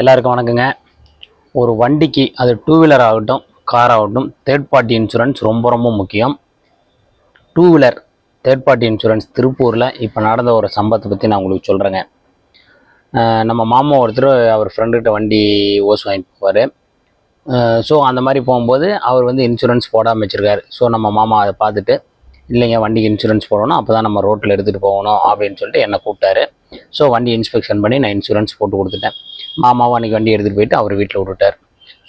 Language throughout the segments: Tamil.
எல்லாருக்கும் வணக்கங்க. ஒரு வண்டிக்கு அது டூ வீலர் ஆகட்டும் கார் ஆகட்டும் தேர்ட் பார்ட்டி இன்சூரன்ஸ் ரொம்ப ரொம்ப முக்கியம். Two wheeler third party insurance திருப்பூரில் இப்போ நடந்த ஒரு சம்பவத்தை பற்றி நான் உங்களுக்கு சொல்கிறேங்க நம்ம மாமா ஒருத்தர் அவர் ஃப்ரெண்டுகிட்ட வண்டி ஓஸ் வாங்கிட்டு போவார். ஸோ அந்த மாதிரி போகும்போது அவர் வந்து இன்சூரன்ஸ் போடாமல் வச்சுருக்காரு. ஸோ நம்ம மாமா அதை பார்த்துட்டு இல்லைங்க வண்டிக்கு இன்சூரன்ஸ் போடணும் அப்போ தான் நம்ம ரோட்டில் எடுத்துகிட்டு போகணும் அப்படின்னு சொல்லிட்டு என்னை கூப்பிட்டாரு. ஸோ வண்டி இன்ஸ்பெக்ஷன் பண்ணி நான் இன்சூரன்ஸ் போட்டு கொடுத்துட்டேன். மாமாவும் அன்றைக்கி வண்டி எடுத்துகிட்டு போயிட்டு அவர் வீட்டில் விட்டுட்டார்.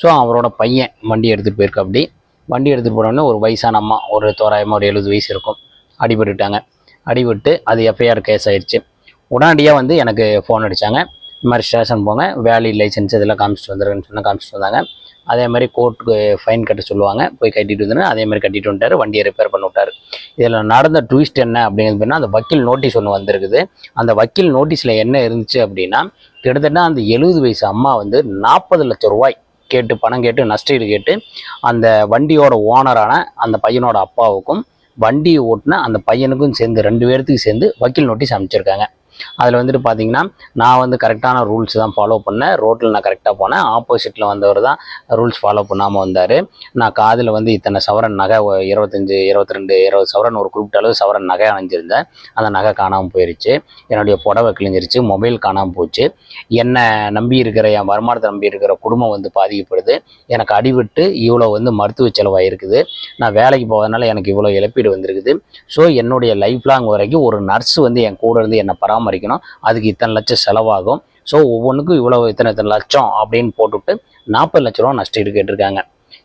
ஸோ அவரோட பையன் வண்டி எடுத்துகிட்டு போயிருக்க அப்படி. வண்டி எடுத்துகிட்டு போனோடனே ஒரு வயசான அம்மா ஒரு தோராயமாக ஒரு எழுபது வயசு இருக்கும். அடிபட்டுட்டாங்க. அடிபட்டு அது எஃப்ஐஆர் கேஸ் ஆயிடுச்சு உடனடியாக வந்து எனக்கு ஃபோன் அடித்தாங்க இந்த மாதிரி ஸ்டேஷன் போங்க வேலி லைசன்ஸ் இதெல்லாம் காமிச்சிட்டு வந்துருக்குன்னு சொன்னால் காமிச்சிட்டு வந்தாங்க. அதே மாதிரி கோர்ட்டுக்கு ஃபைன் கட்ட சொல்லுவாங்க. போய் கட்டிட்டு வந்து அதே மாதிரி கட்டிட்டு வந்துட்டார். வண்டியை ரிப்பேர் பண்ணி விட்டார். இதில் நடந்த ட்விஸ்ட் என்ன அப்படிங்கிறது பார்த்தீங்கன்னா அந்த வக்கீல் நோட்டீஸ் ஒன்று வந்திருக்குது. அந்த வக்கீல் நோட்டீஸில் என்ன இருந்துச்சு அப்படின்னா கிட்டத்தட்ட அந்த எழுபது வயசு அம்மா வந்து நாற்பது லட்சம் ரூபாய் கேட்டு பணம் கேட்டு நஷ்டீடு கேட்டு அந்த வண்டியோட ஓனரான அந்த பையனோட அப்பாவுக்கும் வண்டியை ஓட்டின அந்த பையனுக்கும் சேர்ந்து ரெண்டு பேர்த்துக்கு சேர்ந்து வக்கீல் நோட்டீஸ் அமைச்சிருக்காங்க அதில் வந்துட்டு பார்த்தீங்கன்னா நான் வந்து கரெக்டான ரூல்ஸ் தான் ஃபாலோ பண்ணேன். ரோட்டில் நான் கரெக்டாக போனேன். ஆப்போசிட்டில் வந்தவர் தான் ரூல்ஸ் ஃபாலோ பண்ணாமல் வந்தார். நான் காதில் வந்து இத்தனை சவரன் நகை இருபத்தஞ்சி இருபத்தி ரெண்டு இருபது சவரன் ஒரு குறிப்பிட்ட அளவு சவரன் நகை அணிஞ்சிருந்தேன். அந்த நகை காணாமல் போயிருச்சு. என்னுடைய புடவை கிழிஞ்சிருச்சு மொபைல் காணாமல் போச்சு. என்னை நம்பி இருக்கிற என் வருமானத்தை நம்பி இருக்கிற குடும்பம் வந்து பாதிக்கப்படுது. எனக்கு அடிபட்டு இவ்வளோ வந்து மருத்துவ செலவாக இருக்குது நான் வேலைக்கு போவதனால எனக்கு இவ்வளோ இழப்பீடு வந்திருக்குது. ஸோ என்னுடைய லைஃப் லாங் வரைக்கும் ஒரு நர்ஸ் வந்து என் கூட இருந்து என்னை பராமரிக்கணும். அதுக்கு இத்தனை லட்சம் செலவாகும். ஸோ ஒவ்வொன்றுக்கும் இவ்வளோ இத்தனை இத்தனை லட்சம் அப்படின்னு போட்டுவிட்டு நாற்பது லட்ச ரூபா நஷ்டீடு கேட்டிருக்காங்க.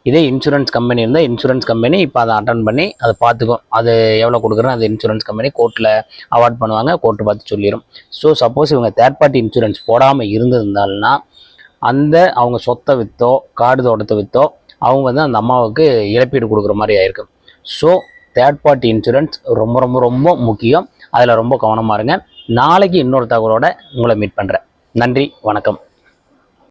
இதே இன்சூரன்ஸ் கம்பெனி இருந்தால் இன்சூரன்ஸ் கம்பெனி இப்போ அதை அட்டன் பண்ணி அதை பார்த்துக்கும். அது எவ்வளோ கொடுக்குறோம் அது இன்சூரன்ஸ் கம்பெனி கோர்ட்டில் அவார்ட் பண்ணுவாங்க. கோர்ட்டு பார்த்து சொல்லிடும் ஸோ சப்போஸ் இவங்க தேர்ட் பார்ட்டி இன்சூரன்ஸ் போடாமல் இருந்திருந்தாலும்னா அந்த அவங்க சொத்தை விற்றோ காடு தோட்டத்தை விற்றோ அவங்க வந்து அந்த அம்மாவுக்கு இழப்பீடு கொடுக்குற மாதிரி ஆயிருக்கு ஸோ தேர்ட் பார்ட்டி இன்சூரன்ஸ் ரொம்ப ரொம்ப ரொம்ப முக்கியம். அதில் ரொம்ப கவனமாக இருங்க. நாளைக்கு இன்னொரு தகவலோட உங்களை மீட் பண்ணுறேன் நன்றி வணக்கம்.